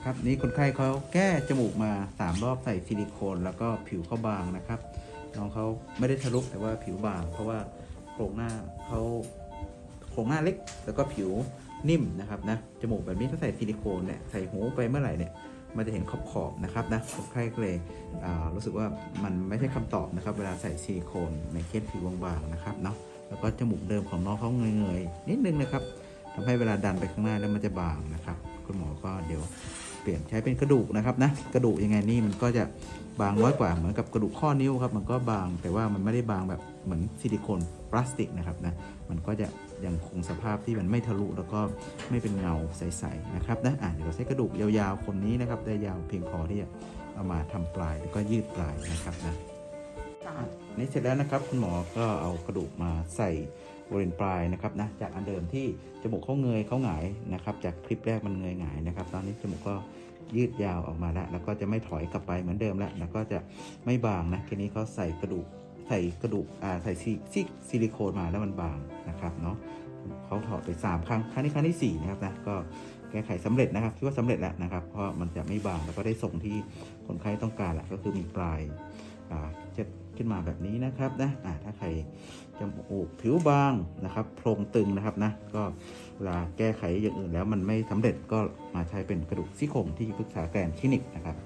นะครับ นี่คนไข้เขาแก้จมูกมา 3 รอบใส่ซิลิโคน แล้วก็ผิวเขาบางนะครับน้องเขาไม่ได้ทะลุแต่ว่าผิวบาง เพราะว่าโครงหน้าเขาโครงหน้าเล็ก แล้วก็ผิวนิ่มนะครับนะจมูกแบบนี้ถ้าใส่ซิลิโคนเนี่ยใส่หูไปเมื่อไหร่เนี่ยมันจะเห็นขอบขอบนะครับนะคนไข้ก็เลยรู้สึกว่ามันไม่ใช่คำตอบนะครับ เวลาใส่ซิลิโคนในเคสผิวบางๆนะครับเนาะแล้วก็จมูกเดิมของน้องเขาเงยๆนิดนึงนะครับทำให้เวลาดันไปข้างหน้าแล้วมันจะบางนะครับ คุณหมอก็เดี๋ยว เปลี่ยนใช้เป็นกระดูกนะครับนะกระดูกยังไงนี่มันก็จะบางน้อยกว่าเหมือนกับกระดูกข้อนิ้วครับมันก็บางแต่ว่ามันไม่ได้บางแบบเหมือนซิลิโคนพลาสติกนะครับนะมันก็จะยังคงสภาพที่มันไม่ทะลุแล้วก็ไม่เป็นเงาใสๆนะครับนะอะเดี๋ยวเราใช้กระดูกยาวๆคนนี้นะครับได้ยาวเพียงพอที่จะเอามาทำปลายแล้วก็ยืดปลายนะครับนะ นี่เสร็จแล้วนะครับ คุณหมอก็เอากระดูกมาใส่บริเวณปลายนะครับนะจากอันเดิมที่จมูกเขาเงยเขาหงายนะครับ จากคลิปแรกมันเงยหงายนะครับ ตอนนี้จมูกก็ยืดยาวออกมาแล้ว แล้วก็จะไม่ถอยกลับไปเหมือนเดิมแล้วแล้วก็จะไม่บางนะทีนี้เขาใส่กระดูกใส่กระดูกอ่าใส่ซิซิซิลิโคนมาแล้วมันบางนะครับเนาะเขาถอดไป 3 ครั้งครั้งนี้ครั้งที่4นะครับนะก็แก้ไขสำเร็จนะครับคิดว่าสำเร็จแล้วนะครับ เพราะมันจะไม่บางแล้วก็ได้ส่งที่คนไข้ต้องการแหละก็คือมีปลาย จะขึ้นมาแบบนี้นะครับนะถ้าใครจมูกผิวบางนะครับโพรงตึงนะครับนะก็เวลาแก้ไขอย่างอื่นแล้วมันไม่สำเร็จก็มาใช้เป็นกระดูกซี่โครงที่ปรึกษาแกรนคลินิกนะครับ